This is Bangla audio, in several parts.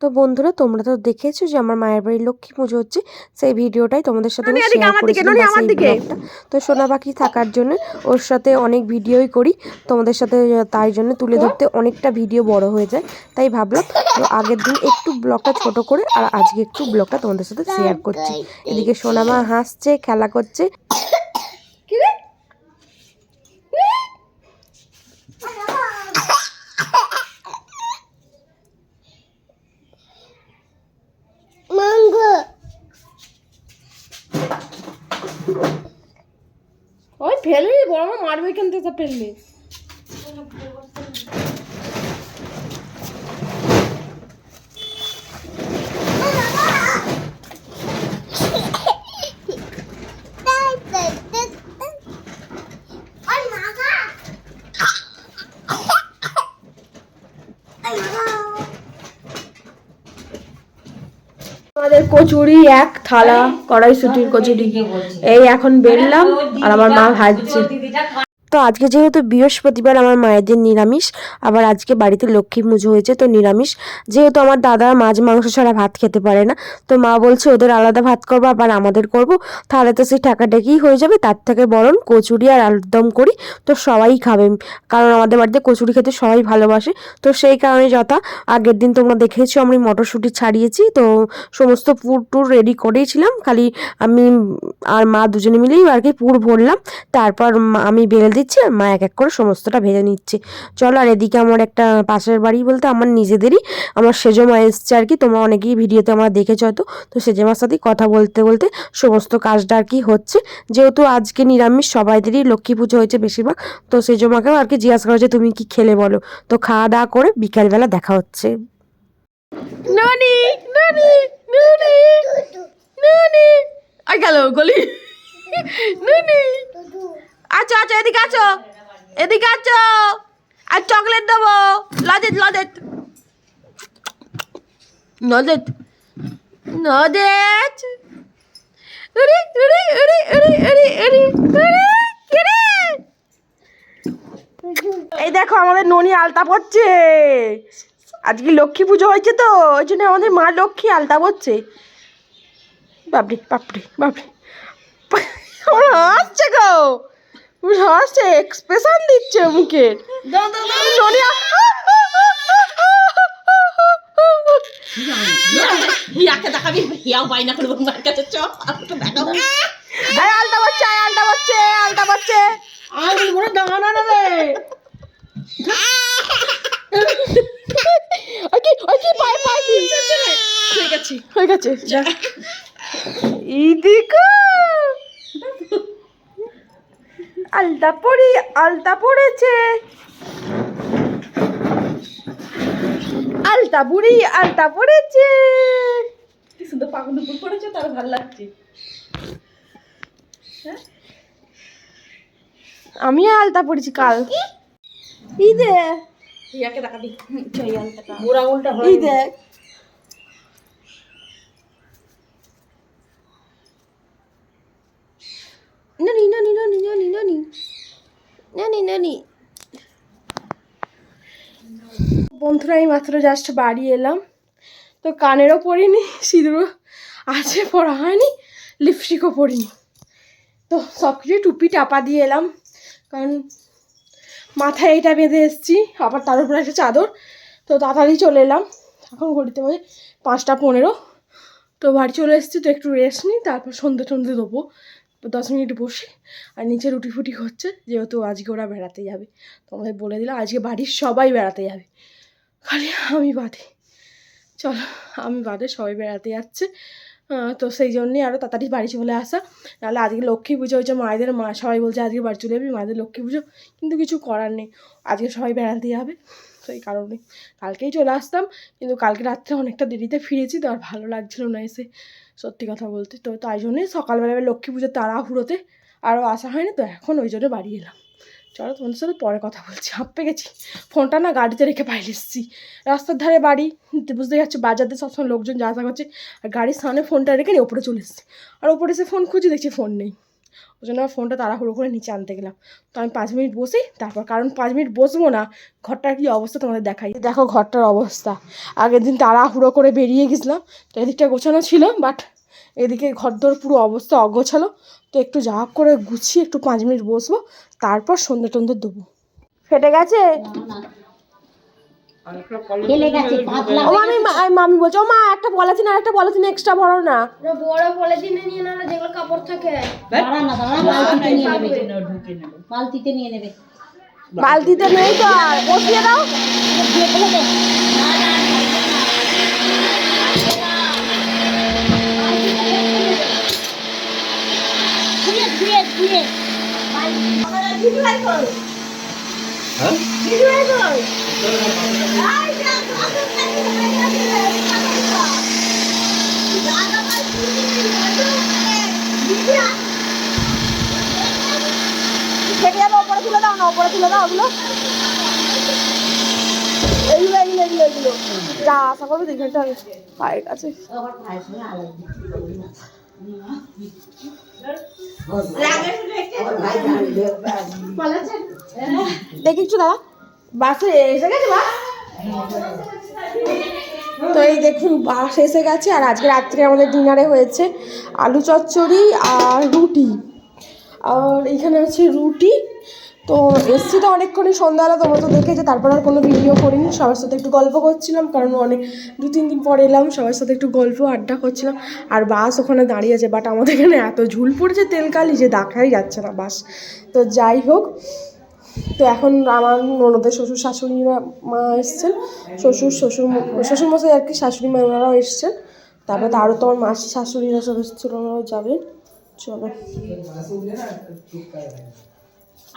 তো বন্ধুরা তোমরা তো দেখেছ যে আমার মায়ের বাড়ির লক্ষ্মী পুজো হচ্ছে। সেই ভিডিওটাই তোমাদের সাথে আমি শেয়ার করেছিলাম সেই ব্লগটা তো সোনা পাখি থাকার জন্য ওর সাথে অনেক ভিডিওই করি। তোমাদের সাথে তাই জন্য তুলে ধরতে অনেকটা ভিডিও বড় হয়ে যায়। তাই ভাবলাম তো আগের দিন একটু ব্লগটা ছোট করে আর আজকে একটু ব্লগটা তোমাদের সাথে শেয়ার করছি। এদিকে সোনামা হাসছে খেলা করছে ওই ফেলবি বড় মা মারবে কেন তো ফেলবি আমাদের কচুরি এক থালা কড়াইশুটির কচুরি। এই এখন বেরলাম আর আমার মা ভাজছে। তো আজকে যেহেতু বৃহস্পতিবার আমার মায়েদের নিরামিষ, আবার আজকে বাড়িতে লক্ষ্মী পুজো হয়েছে তো নিরামিষ। যেহেতু আমার দাদা মাছ, মাংস ছাড়া ভাত খেতে পারে না, তো মা বলছে ওদের আলাদা ভাত করব, আবার আমাদের করব। তাহলে তো সেই টাকাটাকেই হয়ে যাবে, তার থেকে বরং কচুরি আর আলুরদম করি, তো সবাই খাবে। কারণ আমাদের বাড়িতে কচুরি খেতে সবাই ভালোবাসে। তো সেই কারণে যথা, আগের দিন তোমরা দেখেছ আমি মটরশুঁটি ছাড়িয়েছি, তো সমস্ত পুর টুর রেডি করেইছিলাম খালি আমি আর মা দুজনে মিলেই আর কি পুর ভরলাম। তারপর আমি বেলে দিচ্ছি আর মা এক এক করে সমস্তটা ভেজে নিচ্ছে। চলো আর এদিকে আমার একটা পাশের বাড়ি বলতে আমার নিজেদেরই, আমার সেজো মা এসছে আর কি, তোমরা অনেকেই ভিডিওতে আমরা দেখেছ হয়তো। তো সেজো মার সাথেই কথা বলতে বলতে সমস্ত কাজটা আর কি হচ্ছে। যেহেতু আজকে নিরামিষ, সবাইদেরই লক্ষ্মী পুজো হয়েছে বেশিরভাগ, তো সেজো মাকেও আর কি জিজ্ঞাসা করা হচ্ছে তুমি কি খেলে বলো? তো খাওয়া দাওয়া করে বিকালবেলা দেখা হচ্ছে। ননি গেল গলি। আচ্ছা আচ্ছা এদিকে আছো? এদিকে আছো? আর চকলেট দেবো। লজেট লজেট উড়ি উড়ি এই দেখো, আমাদের ননি আলতা পড়ছে আজকে লক্ষ্মী পুজো হয়েছে তো, ওই জন্য আমাদের মা লক্ষ্মী আলতা পড়ছে বাপরে বাপরে বাপরে আমার হাসছে গো আমার হাসছে এক্সপ্রেশন দিচ্ছে মুখের আ- হিয়াকে দেখাবি? হিয়াও বাইনা করব মার কাছে চ আমাকে দেখাবো আমি দাঁড়ানো না রে। কি আছে হয়ে গেছে। যা। আলতা পরি আলতা পড়েছে। আলতা বুড়ি আলতা পড়েছে। কি সুন্দর পাকুন দুপুর পড়েছে তার ভালো লাগছে। আমি আলতা পড়েছি কাল। এই দে হিয়াকে দেখাবি এই দেখ নানি নানি নানি নানি নানি নানি নানি বন্ধুরা, এই মাত্র জাস্ট বাড়ি এলাম। তো কানেরও পরিনি, সিঁদুরও আছে, পরা হয়নি লিপস্টিকও পরিনি। তো সব কিছু টুপি টাপা দিয়ে এলাম, কারণ মাথায় এটা বেঁধে এসেছি, আবার তার উপরে একটা চাদর। তো তাড়াতাড়ি চলে এলাম, এখন ঘড়িতে বাজে পাঁচটা পনেরো। তো বাড়ি চলে এসেছি, তো একটু রেস্ট নিই, তারপর সন্ধে টন্ধে দেবো দশ মিনিট বসে, আর নিচে রুটি ফুটি হচ্ছে, যেহেতু আজকে ওরা বেড়াতে যাবে। তোমাদের বলে দিলাম, আজকে বাড়ির সবাই বেড়াতে যাবে। খালি আমি বাদে। চলো, আমি বাদে, সবাই বেড়াতে যাচ্ছে। তো সেই জন্যই আরও তাড়াতাড়ি বাড়ি চলে আসা। নাহলে আজকে লক্ষ্মী পুজো হয়েছে, মায়েদের মা, সবাই বলছে আজকে বাড়ি চলে যাবি মায়েদের লক্ষ্মী পুজো। কিন্তু কিছু করার নেই। আজকে সবাই বেড়াতে যাবে, তো এই কারণে। কালকেই চলে আসতাম, কিন্তু কালকে রাত্রে অনেকটা দেরিতে ফিরেছি, তো আর ভালো লাগছিল না এসে, সত্যি কথা বলতে। তো তাই জন্যই সকালবেলা লক্ষ্মী পুজোর তাড়াহুড়োতে আরও আসা হয়নি, তো এখন ওই জন্য বাড়ি এলাম। চলো তোমাদের সাথে পরে কথা বলছি, হাঁপে গেছি। ফোনটা না গাড়িতে রেখে বাইরে এসেছি। রাস্তার ধারে বাড়ি বুঝতে পারছি বাজারতে সবসময় লোকজন যা আসা করছে আর গাড়ির সামনে ফোনটা রেখে নিয়ে ওপরে চলে এসেছি। আর ওপরে এসে ফোন খুঁজে দেখছি ফোন নেই। ওই জন্য আমার ফোনটা তাড়াহুড়ো করে নিচে আনতে গেলাম। তো আমি পাঁচ মিনিট বসি, তারপর কারণ পাঁচ মিনিট বসবো না, ঘরটার কি অবস্থা তোমাদের দেখাই। দেখো ঘরটার অবস্থা। আগের দিন তাড়াহুড়ো করে বেরিয়ে গেছিলাম, তো এদিকটা গোছানো ছিল বাট এদিকে ঘরদোর পুরো অবস্থা অগোছালো। তো একটু যা করে গুছিয়ে একটু পাঁচ মিনিট বসবো তারপর সন্ধ্যে টন্ধে দেবো। ফেটে গেছে? ও মামি মামি বলছে ও মা একটা পলিথিন আর একটা পলিথিন এক্সট্রা ভরো না। বড় পলিথিনে নিয়ে না যেগুলো কাপড় থাকে। দাঁড়া না দাঁড়া বালতিতে নিয়ে নেবে। বালতিতে নিয়ে নেবে। বালতিতে নেই তো আর বসিয়ে দাও। ধুয়ে থেকে যাবে ওপরে তুলে দাও না ওপরে তুলে দাও ওগুলো। এইগুলো এইগুলো এইগুলো এইগুলো যা আশা করবে দেখে একটা পায়ের কাছে। দেখি দাদা বাসে এসে গেছে বা তো এই দেখুন, বাস এসে গেছে, আর আজকে রাত্রে আমাদের ডিনারে হয়েছে আলু চচ্চড়ি আর রুটি। আর এখানে আছে রুটি তো এসছি তো অনেকক্ষণই সন্ধ্যাবেলা, তোমরা তো দেখেছ, তারপর আর কোনো ভিডিও করিনি, সবার সাথে একটু গল্প করছিলাম, কারণ অনেক, দু, তিন দিন পর এলাম, সবার সাথে একটু গল্প, আড্ডা করছিলাম, আর বাস ওখানে দাঁড়িয়ে আছে বাট আমাদের এখানে এত ঝুল পড়েছে তেলকালি যে দেখাই যাচ্ছে না বাস। তো যাই হোক, তো এখন আমার ননদের শ্বশুর শাশুড়িরা মা এসছেন, শ্বশুর শ্বশুর শ্বশুর মশাই আর কি শাশুড়ি মা, ওনারাও এসছেন, তারপরে আরও তো আমার মাসি, শাশুড়িরা সব এসেছিল, ওনারাও যাবেন, চলো।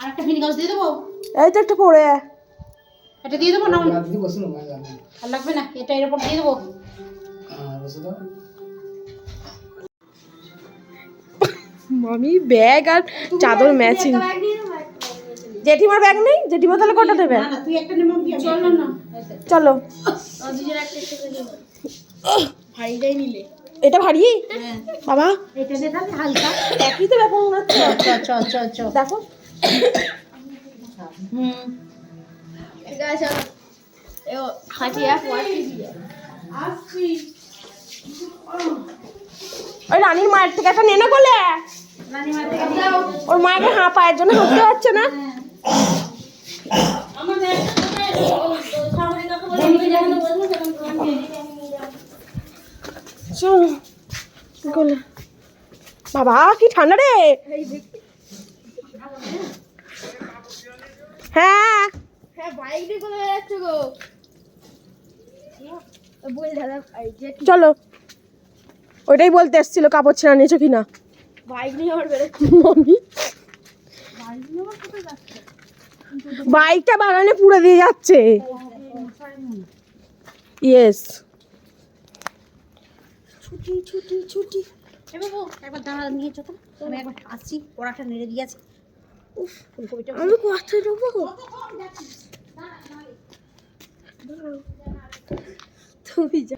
আর একটা ফিনি গাছ দিয়ে দেবো? এই তো একটা পড়ে। এটা দিয়ে দেবো না? আর লাগবে না এটা এর উপর দিয়ে দেবো। মামি ব্যাগ আর চাদর ম্যাচিং জেঠিমার ব্যাগ নেই? জেঠিমা তাহলে কটা দেবে? না না তুই একটা নেমন দিয়ে চল না। না। চলো। এটা ভারী? বাবা। এটা হালকা। একই তো ব্যাপার মনে ওই রানীর মায়ের থেকে একটা নেনা কোলে? ওর মায়ের হাঁ পায়ের জন্য হাঁটতে পারছে না? বাবা, কি ঠান্ডা রে? হ্যাঁ। হ্যাঁ বাইক দিয়ে কোথায় যাচ্ছে গো? বল দাদা চলো। ওইটাই বলতে এসছিল কাপড় ছেঁড়া নিয়েছো কি না বাইক নিয়ে আমার বেরো মমি বাইকটা বাগানে পুড়ে দিয়ে যাচ্ছে। ইয়েস ছুটি ছুটি ছুটি। এ বাবু একবার দাঁড়া নিয়ে চো তো আমি একবার আসছি পড়াটা নেড়ে দিয়েছে। উফ আমি কোথায় যাব? তুমি যা।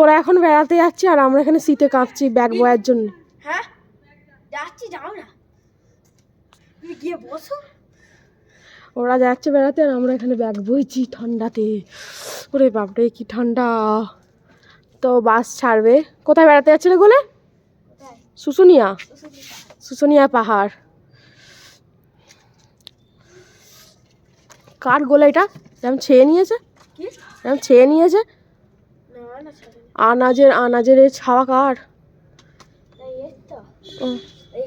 ওরা এখন বেড়াতে যাচ্ছে আর আমরা এখানে শীতে কাঁপছি ব্যাগ বয়ের জন্য। হ্যাঁ? যাচ্ছি যাও না। তুমি গিয়ে বসো। ওরা যাচ্ছে বেড়াতে আর আমরা এখানে ব্যাগ বইছি ঠান্ডাতে। ওরে বাপরে কি ঠান্ডা। তো বাস ছাড়বে। কোথায় বেড়াতে যাচ্ছে রে গোলে? শুশুনিয়া। শুশুনিয়া পাহাড়। কার গোলা এটা? এরম ছেয়ে নিয়েছে? কি? এরম ছেয়ে নিয়েছে? না না ছাড়ো আনাজের আনাজের এই ছাওয়া কার? না এই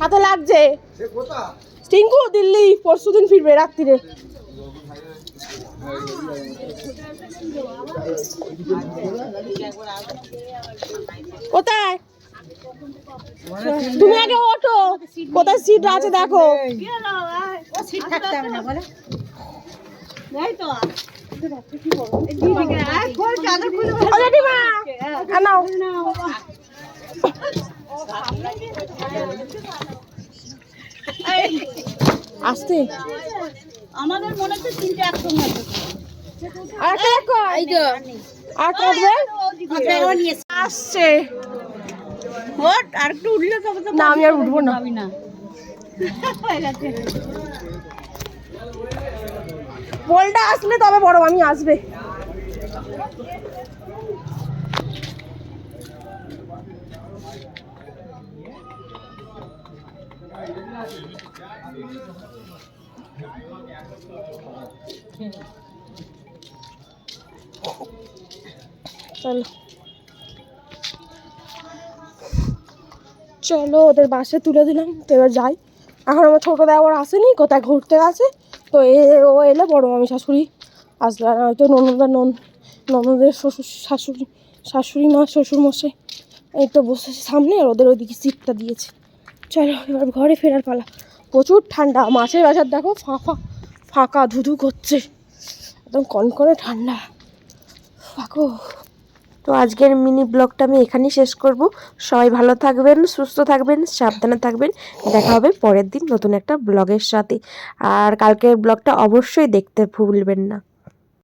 হাতে লাগছে টিঙ্কু দিল্লি পরশু দিন ফিরবে রাত্রিরে কোথায় তুমি আগে ওঠো কোথায় সিট আছে দেখো ও সিট থাকতে হবে না বলে ও জেঠিমা আ, নাও আসতে? আমাদের মনে হচ্ছে তিনটে একসঙ্গে আচ্ছা, আসছে। আর একটু উঠলে তবে তো না আমি আর উঠবো না। বলটা আসলে তবে বড় আমি আসবে। চলো। চলো, ওদের বাসে তুলে দিলাম। তো এবার যাই। এখন আমার ছোটো দেওয়ার আসেনি, কোথায় ঘুরতে গেছে। তো এ, ও এলে, বড় মামি শাশুড়ি আসবে আর হয়তো ননদা নন, ননদের শ্বশুর, শাশুড়ি শাশুড়ি মা শ্বশুর মশাই এই তো বসেছে সামনে, আর ওদের ওইদিকে সিটটা দিয়েছে। চলো, এবার ঘরে ফেরার পালা। প্রচুর ঠান্ডা, মাছের বাজার দেখো ফাঁকা ফাঁকা ধুধু করছে। একদম কনকনে ঠান্ডা। ফাঁকো। তো আজকের মিনি ব্লগটা আমি এখানেই শেষ করব। সবাই ভালো থাকবেন, সুস্থ থাকবেন, সাবধানে থাকবেন। দেখা হবে পরের দিন নতুন একটা ব্লগের সাথে। আর কালকের ব্লগটা অবশ্যই দেখতে ভুলবেন না।